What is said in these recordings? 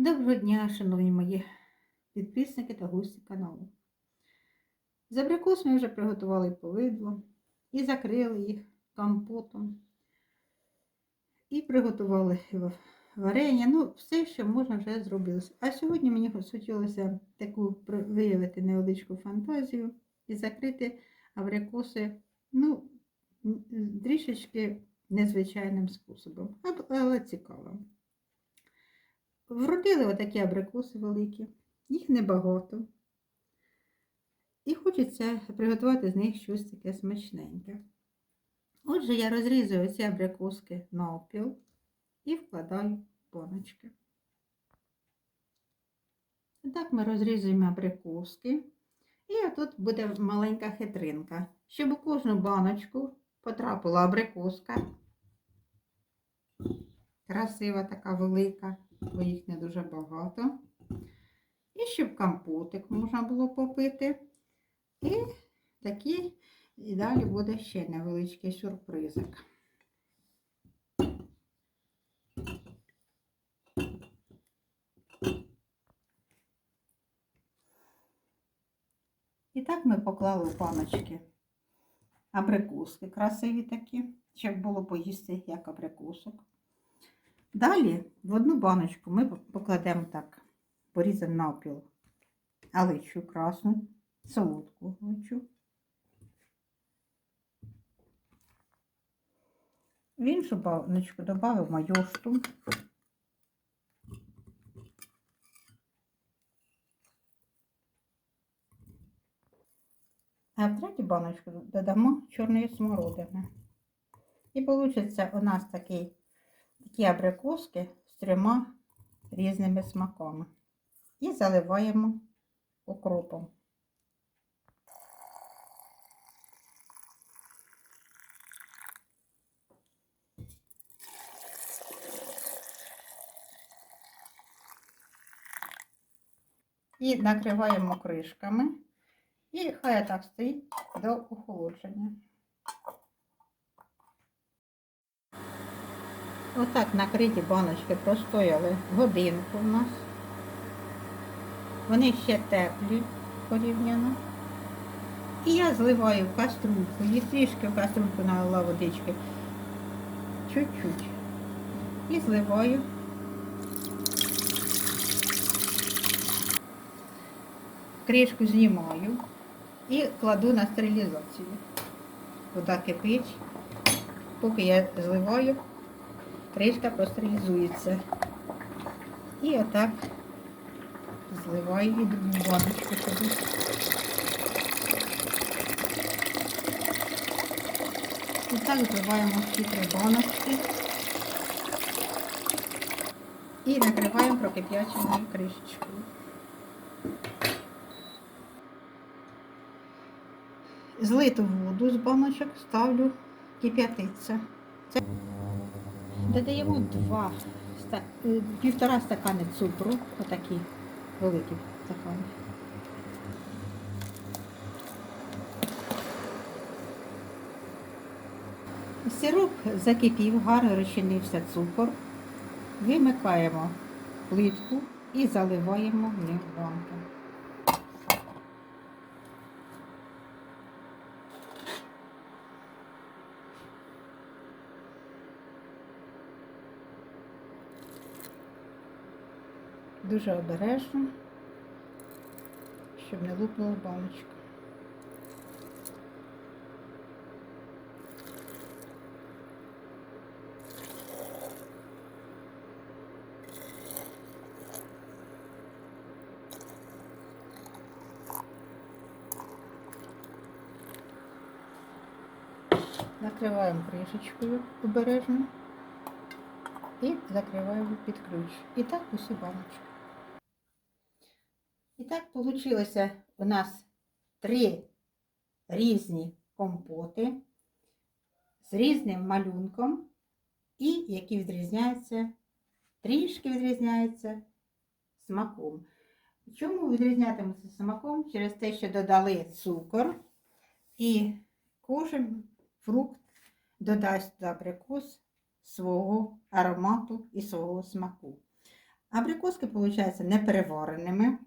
Доброго дня, шановні мої підписники та гості каналу. З абрикос ми вже приготували повидло і закрили їх компотом. І приготували варення. Ну, все, що можна, вже зробилося. А сьогодні мені хотілося таку виявити невеличку фантазію і закрити абрикоси, ну, трішечки незвичайним способом, але цікавим. Вродили отакі абрикоси великі, їх небагато. І хочеться приготувати з них щось таке смачненьке. Отже, я розрізую ці абрикоски навпіл і вкладаю в баночки. Так ми розрізуємо абрикоски. І тут буде маленька хитринка. Щоб у кожну баночку потрапила абрикоска. Красива така велика бо їх не дуже багато. І щоб компотик можна було попити. І такі, і далі буде ще невеличкий сюрпризик. І так ми поклали в баночки абрикоски красиві такі, щоб було поїсти як абрикосок. Далі в одну баночку ми покладемо так, порізану навпіл аличу красну, солодку аличу. В іншу баночку додаємо майошту. А в третю баночку додамо чорної смородини. І вийде у нас такий такі абрикоски з трьома різними смаками. І заливаємо окропом. І накриваємо кришками. І хай так стоїть до охолодження. Отак накриті баночки простояли годинку в нас. Вони ще теплі порівняно. І я зливаю в каструльку. Їх трішки в каструльку налила водички. Чуть-чуть. І зливаю. Кришку знімаю і кладу на стерилізацію. Вода кипить. Поки я зливаю, кришка простерилізується. І отак зливаю і в баночку собі. І так зливаємо всі три баночки. І накриваємо прокип'яченою кришечкою. Злиту воду з баночок ставлю кип'ятиться. Це Додаємо два, е, півтора стакани цукру, отакі великі стакани. Сироп закипів, гарно розчинився цукор. Вимикаємо плитку і заливаємо в них Дуже обережно, щоб не лупнула баночка. Накриваємо кришечкою обережно і закриваємо під ключ. І так усі баночки. І так вийшло у нас три різні компоти з різним малюнком, і які відрізняються, трішки відрізняються смаком. Чому відрізнятимуться смаком? Через те, що додали цукор, і кожен фрукт додасть до абрикос свого аромату і свого смаку. Абрикоски, виходить, неперевареними.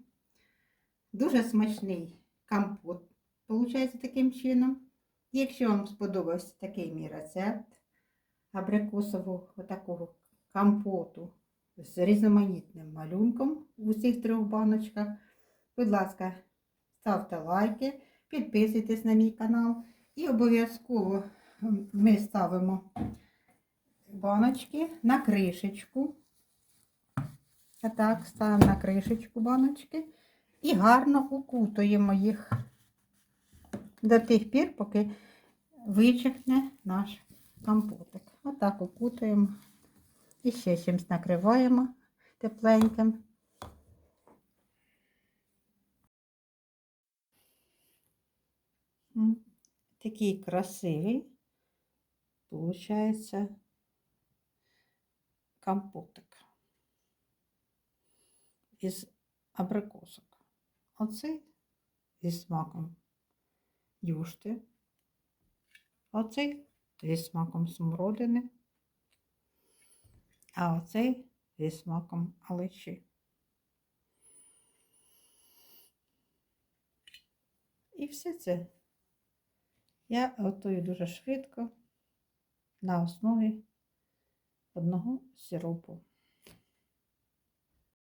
Дуже смачний компот, виходить, таким чином. Якщо вам сподобався такий мій рецепт абрикосового отакого компоту з різноманітним малюнком у всіх трьох баночках, будь ласка, ставте лайки, підписуйтесь на мій канал і обов'язково ми ставимо баночки на кришечку. Отак, ставимо на кришечку баночки і гарно укутуємо їх до тих пір, поки вичахне наш компотик. Отак укутуємо. І ще чимось накриваємо тепленьким. Такий красивий, получається, компотик із абрикосок. Оцей зі смаком юшти. Оцей зі смаком смородини. А оцей зі смаком алечі. І все це я готую дуже швидко на основі одного сиропу.